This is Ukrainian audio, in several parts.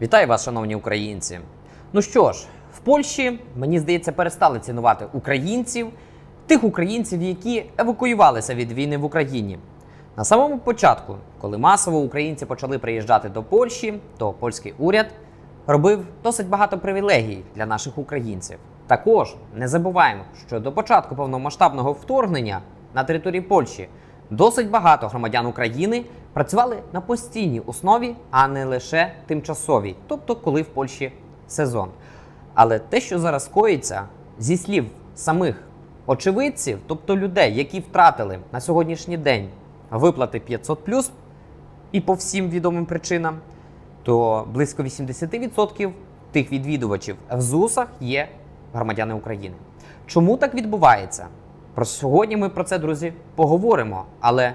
Вітаю вас, шановні українці. Ну що ж, в Польщі, мені здається, перестали цінувати українців, тих українців, які евакуювалися від війни в Україні. На самому початку, коли масово українці почали приїжджати до Польщі, то польський уряд робив досить багато привілегій для наших українців. Також не забуваємо, що до початку повномасштабного вторгнення на території Польщі досить багато громадян України працювали на постійній основі, а не лише тимчасовій, тобто коли в Польщі сезон. Але те, що зараз коїться, зі слів самих очевидців, тобто людей, які втратили на сьогоднішній день виплати 500 і по всім відомим причинам, то близько 80% тих відвідувачів в ЗУСах є громадяни України. Чому так відбувається? Про сьогодні ми про це, друзі, поговоримо, але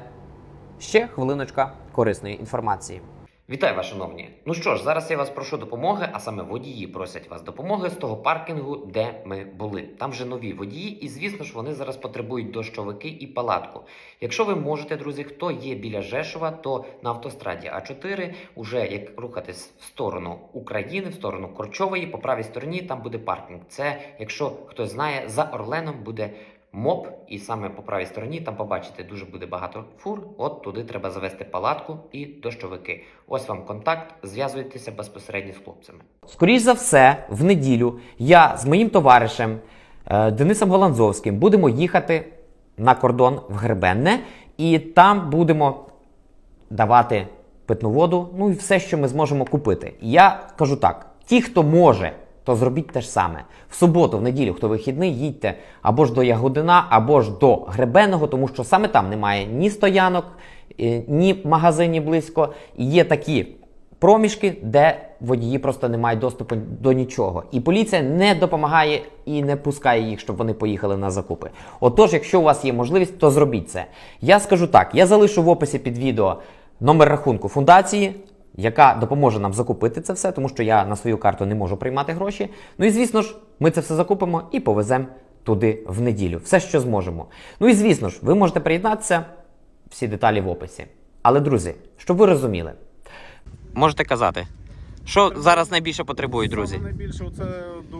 ще хвилиночка корисної інформації. Вітаю вас, шановні. Ну що ж, зараз я вас прошу допомоги, а саме водії просять вас допомоги з того паркінгу, де ми були. Там вже нові водії, і звісно ж вони зараз потребують дощовики і палатку. Якщо ви можете, друзі, хто є біля Жешова, то на автостраді А4 уже як рухатись в сторону України, в сторону Корчової, по правій стороні там буде паркінг. Це, якщо хтось знає, за Орленом буде МОП, і саме по правій стороні там побачите дуже буде багато фур. От туди треба завести палатку і дощовики. Ось вам контакт. Зв'язуйтеся безпосередньо з хлопцями. Скоріш за все, в неділю я з моїм товаришем е, Денисом Голландзовським будемо їхати на кордон в Гребенне, і там будемо давати питну воду, ну і все, що ми зможемо купити. Я кажу так: ті, хто може, то зробіть те ж саме. В суботу, в неділю, хто вихідний, їдьте або ж до Ягодина, або ж до Гребенного, тому що саме там немає ні стоянок, е, ні магазинів близько. Є такі проміжки, де водії просто не мають доступу до нічого. І поліція не допомагає і не пускає їх, щоб вони поїхали на закупи. Отож, якщо у вас є можливість, то зробіть це. Я скажу так: я залишу в описі під відео номер рахунку фундації. Яка допоможе нам закупити це все, тому що я на свою карту не можу приймати гроші. Ну і звісно ж, ми це все закупимо і повеземо туди в неділю. Все, що зможемо. Ну і звісно ж, ви можете приєднатися, всі деталі в описі. Але, друзі, щоб ви розуміли, можете казати, що зараз найбільше потребують, друзі. Найбільше це до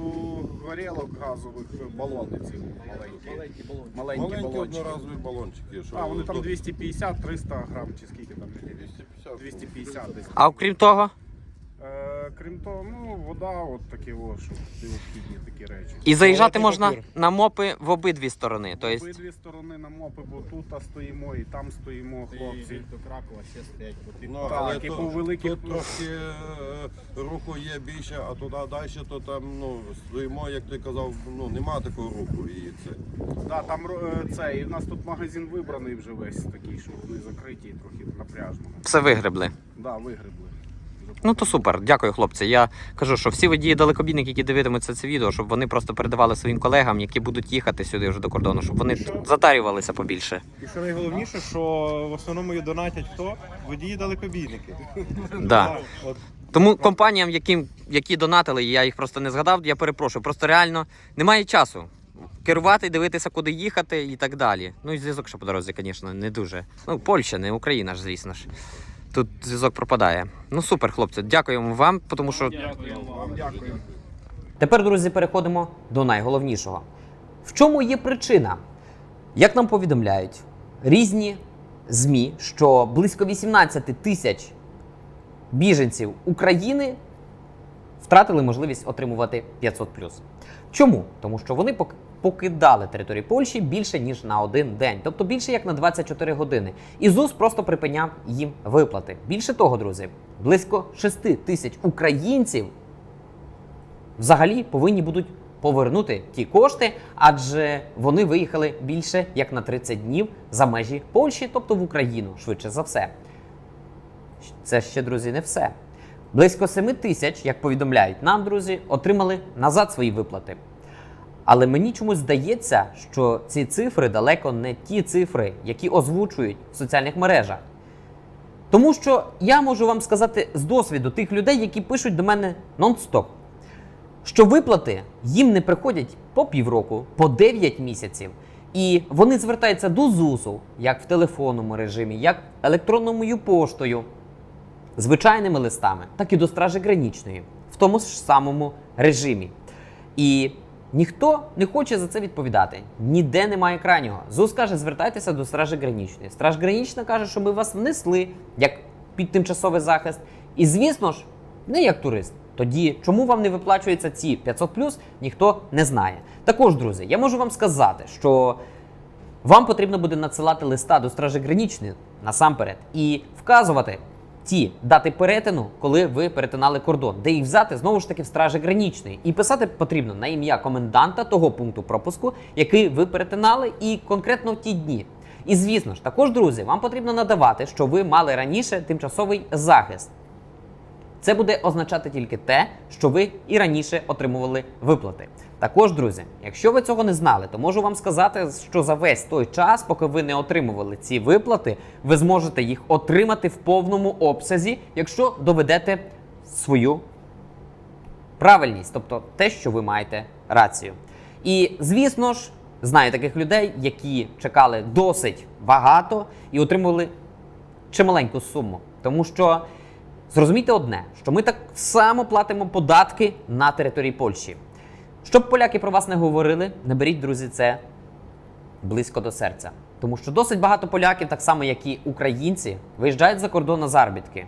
горілок газових балони цих маленькі. Маленькі, маленькі Маленькі балончики. одноразові балончики. Що А, вони там 250-300 грам чи скільки там? 250. 250 десь. А окрім того, Е, крім того, ну, вода, от такі о, що необхідні такі речі. і заїжджати можна на мопи в обидві сторони. Тобто, Обидві сторони на мопи, бо тут стоїмо і там стоїмо, хлопці. до Кракова ще стоять. Ну, Так, і то- по великих- тут трохи е, руху є більше, а туди далі, то там ну, стоїмо, як ти казав, ну нема такого руху. І це. Да, там е, це, і в нас тут магазин вибраний вже весь такий, що вони закриті і трохи напряжно. все вигребли. Да, вигребли. Ну то супер, дякую, хлопці. Я кажу, що всі водії далекобійники, які дивитимуться це відео, щоб вони просто передавали своїм колегам, які будуть їхати сюди вже до кордону, щоб вони затарювалися побільше. І що найголовніше, що в основному і донатять хто? Водії далекобійники. Да. От Тому компаніям, яким, які донатили, я їх просто не згадав, я перепрошую. Просто реально немає часу. Керувати, дивитися, куди їхати і так далі. Ну і зв'язок, що по дорозі, звісно, не дуже. Ну, Польща, не Україна ж, звісно ж. Тут зв'язок пропадає. Ну супер, хлопці, дякуємо вам, тому що Дякую вам, дякую. Тепер, друзі, переходимо до найголовнішого. В чому є причина? Як нам повідомляють різні ЗМІ, що близько 18 тисяч біженців України втратили можливість отримувати 500 Чому? Тому що вони покидали територію Польщі більше ніж на один день, тобто більше як на 24 години. І ЗУС просто припиняв їм виплати. Більше того, друзі, близько 6 тисяч українців взагалі повинні будуть повернути ті кошти, адже вони виїхали більше як на 30 днів за межі Польщі, тобто в Україну, швидше за все. Це ще, друзі, не все. Близько 7 тисяч, як повідомляють нам, друзі, отримали назад свої виплати. Але мені чомусь здається, що ці цифри далеко не ті цифри, які озвучують в соціальних мережах. Тому що я можу вам сказати з досвіду тих людей, які пишуть до мене нон-стоп, що виплати їм не приходять по півроку, по 9 місяців. І вони звертаються до ЗУСу, як в телефонному режимі, як електронною поштою. звичайними листами, так і до Стражі Гранічної в тому ж самому режимі. І ніхто не хоче за це відповідати. Ніде немає крайнього. ЗУС каже, звертайтеся до Стражі Гранічної. Страж Гранічна каже, що ми вас внесли як під тимчасовий захист. І звісно ж, не як турист. Тоді чому вам не виплачуються ці 500 ніхто не знає. Також, друзі, я можу вам сказати, що вам потрібно буде надсилати листа до Стражі Гранічної насамперед і вказувати ті дати перетину, коли ви перетинали кордон, де їх взяти знову ж таки в Стражі Гранічної. І писати потрібно на ім'я коменданта того пункту пропуску, який ви перетинали, і конкретно в ті дні. І звісно ж, також, друзі, вам потрібно надавати, що ви мали раніше тимчасовий захист. Це буде означати тільки те, що ви і раніше отримували виплати. Також, друзі, якщо ви цього не знали, то можу вам сказати, що за весь той час, поки ви не отримували ці виплати, ви зможете їх отримати в повному обсязі, якщо доведете свою правильність, тобто те, що ви маєте рацію. І звісно ж, знаю таких людей, які чекали досить багато і отримували чималеньку суму. Тому що зрозумійте одне, що ми так само платимо податки на території Польщі. Щоб поляки про вас не говорили, не беріть, друзі, це близько до серця. Тому що досить багато поляків, так само як і українці, виїжджають за кордон на заробітки.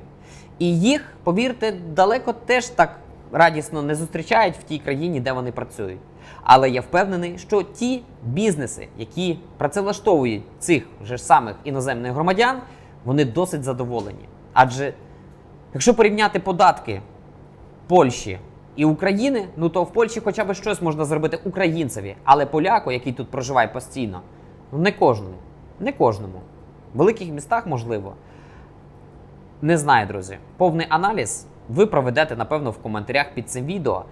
І їх, повірте, далеко теж так радісно не зустрічають в тій країні, де вони працюють. Але я впевнений, що ті бізнеси, які працевлаштовують цих же ж самих іноземних громадян, вони досить задоволені. Адже якщо порівняти податки Польщі і України, ну то в Польщі хоча б щось можна зробити українцеві, але поляку, який тут проживає постійно, ну не кожному. Не кожному. В великих містах можливо. Не знаю, друзі. Повний аналіз ви проведете, напевно, в коментарях під цим відео.